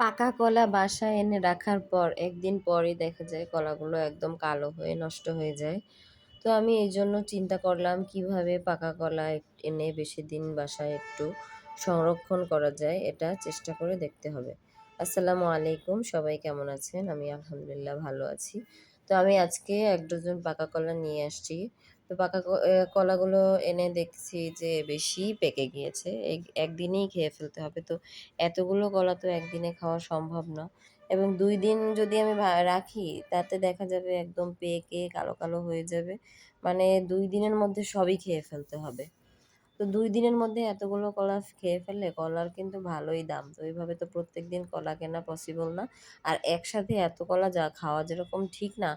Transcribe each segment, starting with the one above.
পাকা কলা বাসায় এনে রাখার পর একদিন পরই দেখা যায় কলাগুলো একদম কালো হয়ে নষ্ট হয়ে যায়। তো আমি এই জন্য চিন্তা করলাম, কীভাবে পাকা কলা এনে বেশি দিন বাসায় একটু সংরক্ষণ করা যায় এটা চেষ্টা করে দেখতে হবে। আসসালামু আলাইকুম, সবাই কেমন আছেন? আমি আলহামদুলিল্লাহ ভালো আছি। তো আমি আজকে এক ডজন পাকা কলা নিয়ে আসছি। তো পাকা কলাগুলো এনে দেখছি যে বেশি পেকে গিয়েছে। এক- একদিনেই খেয়ে ফেলতে হবে। তো এতগুলো কলা তো একদিনে খাওয়া সম্ভব না। এবং দুই দিন যদি আমি রাখি, তাতে দেখা যাবে একদম পেকে কালো কালো হয়ে যাবে। মানে দুই দিনের মধ্যে সবই খেয়ে ফেলতে হবে। তো দুই দিনের মধ্যে এতগুলো কলা খেয়ে ফেললে কলার কিন্তু ভালোই দাম। তো এইভাবে তো প্রত্যেক দিন কলা কেনা পসিবল না। আর একসাথে এত কলা যা খাওয়া যেরকম ঠিক না,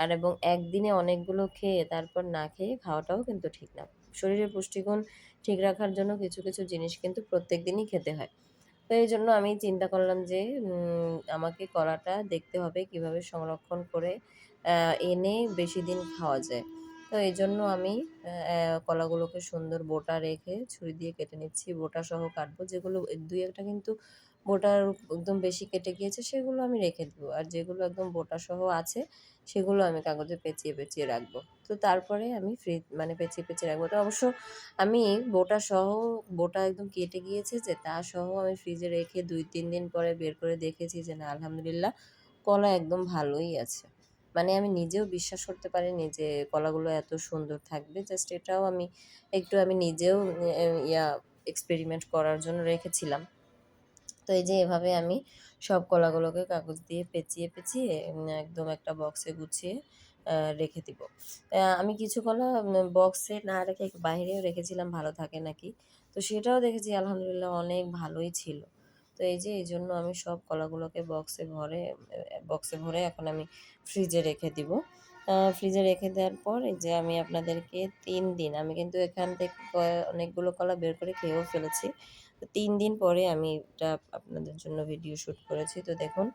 আর এবং একদিনে অনেকগুলো খেয়ে তারপর না খেয়ে খাওয়াটাও কিন্তু ঠিক না। শরীরের পুষ্টিগুণ ঠিক রাখার জন্য কিছু কিছু জিনিস কিন্তু প্রত্যেক দিনই খেতে হয়। তো এই জন্য আমি চিন্তা করলাম যে আমাকে কলাটা দেখতে হবে কীভাবে সংরক্ষণ করে এনে বেশি দিন খাওয়া যায়। তো এই জন্য আমি কলাগুলোকে সুন্দর বোটা রেখে ছুরি দিয়ে কেটে নিচ্ছি। বোটা সহ কাটবো। যেগুলো, দুই একটা কিন্তু বোটার একদম বেশি কেটে গিয়েছে, সেগুলো আমি রেখে দেবো। আর যেগুলো একদম বোটা সহ আছে, সেগুলো আমি কাগজে পেঁচিয়ে পেঁচিয়ে রাখব। তো তারপরে আমি ফ্রিজ মানে পেঁচিয়ে পেঁচিয়ে রাখব। তো অবশ্য আমি বোটা সহ, বোটা একদম কেটে গিয়েছে যে, তা সহ আমি ফ্রিজে রেখে দুই, তিন দিন পরে বের করে দেখেছি যে, না, আলহামদুলিল্লাহ, কলা একদম ভালোই আছে। মানে আমি নিজেও বিশ্বাস করতে পারিনি যে কলাগুলো এত সুন্দর থাকবে। জাস্ট এটাও আমি একটু আমি নিজেও ইয়া এক্সপেরিমেন্ট করার জন্য রেখেছিলাম। তো এই যে এভাবে আমি সব কলাগুলোকে কাগজ দিয়ে পেঁচিয়ে পেঁচিয়ে একদম একটা বক্সে গুছিয়ে রেখে দিব। আমি কিছু কলা বক্সে না রেখে, বাইরেও রেখেছিলাম, ভালো থাকে নাকি? তো সেটাও দেখেছি, আলহামদুলিল্লাহ অনেক ভালোই ছিল। তো এই যে এই জন্য আমি সব কলাগুলোকে বক্সে ভরে বক্সে ভরে এখন আমি ফ্রিজে রেখে দিব। ফ্রিজে রেখে দেওয়ার পর এই যে, আমি আপনাদেরকে তিন দিন, আমি কিন্তু এখান থেকে অনেকগুলো কলা বের করে খেয়েও ফেলেছি। তো তিন দিন পরে আমি এটা আপনাদের জন্য ভিডিও শ্যুট করেছি। তো দেখুন,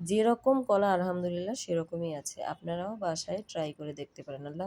যেরকম কলা আলহামদুলিল্লাহ সেরকমই আছে। আপনারাও বাসায় ট্রাই করে দেখতে পারেন। আল্লাহ